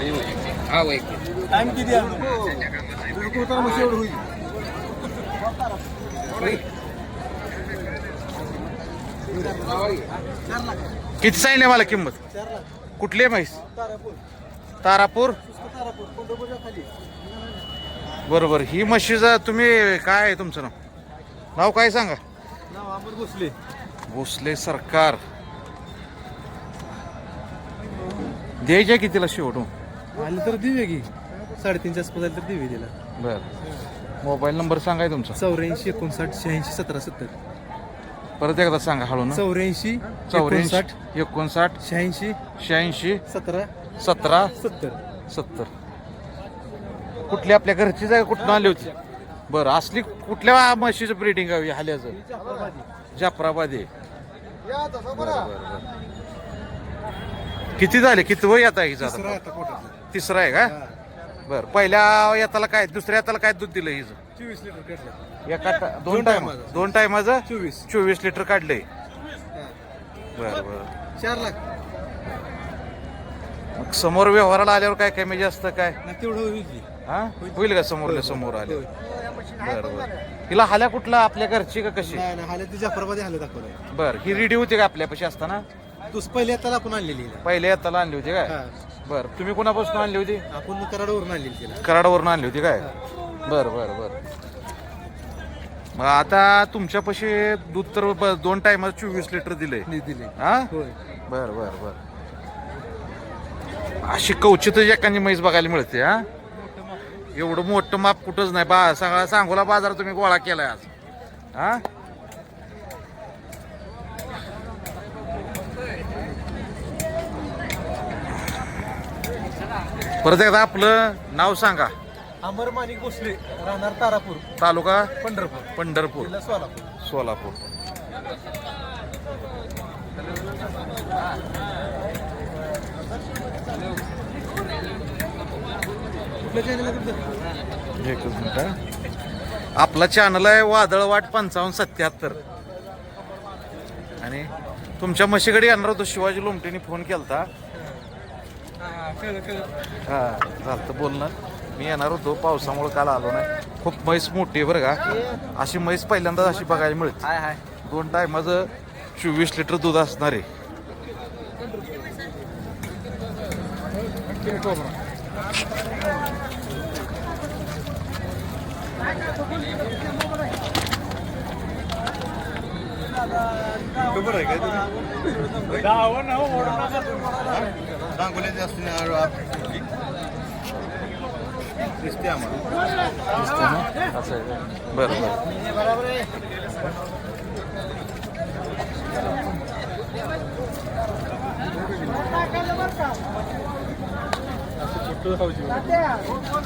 हा वय टाइम किती आहे? होईल किती सांगितले मला किंमत? कुठली आहे म्हैस? तारापूर. बरोबर. ही म्हशीचं तुम्ही काय आहे तुमचं नाव? नाव काय सांगा? नाव अमर भोसले भोसले सरकार. द्यायच्या कितीला शेवटून? आले तर दिवे की साडेतीनच्या आसपास आले तर दिवे दिला. बर. मोबाईल नंबर सांगाय तुमचा. चौऱ्याऐंशी एकोणसाठ शहाऐंशी सतरा सत्तर. परत एकदा सांगा हळू ना चौऱ्याऐंशी चौऱ्याऐंशी एकोणसाठ एकोणसाठ शहाऐंशी शहाऐंशी सतरा सतरा सत्तर. सत्तर. कुठली आपल्या घरचीच आहे कुठून आली होती? बरं असली कुठल्या म्हशीचं ब्रीडिंग हवी हल्याचं? जाफराबादी. बरं, बरं, बरं. किती झाले? किती वय आता हिचं तिसरा आता आता पोटात तिसरं आहे का? बर पहिल्या येताला काय दुसऱ्या येताला काय दूध दिलं हिचं? चोवीस लिटर काढलं. एका टा- दोन दोन टाइम टायमाचं. दोन टायमाचं चोवीस. चोवीस लिटर काढलंय. बर बर. चार लाख. मग समोर व्यवहाराला आल्यावर काय कमी जास्त काय? ना तेवढं होईल की. हा? होईल का समोरल्या समोर आले बर बर. हिला हाल्या कुठला? आपल्या घरची का कशी? नाही नाही आले ते जाफराबादी आले दाखवलं बर ही रेडी होती का आपल्यापाशी असताना? तूच पहिले आता आपण आणलेली हिला. पहिल्या येताला आणली होती काय? हा. बर. तुम्ही कोणापासून आणली होती? आपण कराडवरून आणलेली तिला कराडावरून आणली होती काय? बर बर बर. मग आता तुमच्यापाशी दूध तर ब- दोन टायमाला चोवीस लिटर दिले दिले हा? होय. बर बर बर. अशी कवचितच एखादी म्हैस बघायला मिळते हा? एवढं मोठं माप कुठंच नाही. बा सगळा सांगोला बाजार तुम्ही गोळा केलाय आज. हा? परत एकदा आपलं नाव सांगा. अमर माणिक भोसले राहणार तारापूर तालुका? पंढरपूर. पंढरपूर. जिल्हा सोलापूर. सोलापूर. कुठल्या चॅनलला तुमचं? एकच मिनिट. आपला चॅनल आहे वादळ वाट पंचावन्न सत्याहत्तर. आणि तुमच्या म्हशीकडे येणार होतो शिवाजी लोमटेने फोन केलता. हा झालं बोलणं. मी येणार होतो पावसामुळे काल आलो नाही. खूप म्हैस मोठी आहे बरं का. अशी म्हैस पहिल्यांदाच अशी बघायला मिळते. हाय हाय. दोन टायमाचं चोवीस लिटर दूध असणार आहे. बरोबर आहे काय जास्त असं आहे बरं बरं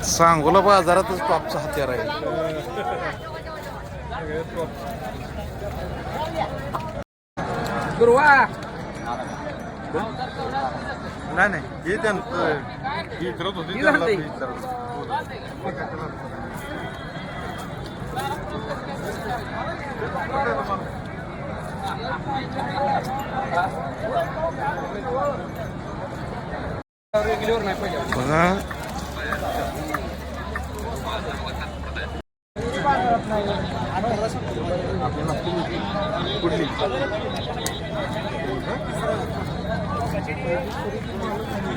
सांगोला बाजारातच टॉपचा हत्यार आहे. गुरुवा. नाही नाही. हे त्यांचं ही करत होती त्यांना बघा. कुठली Thank you.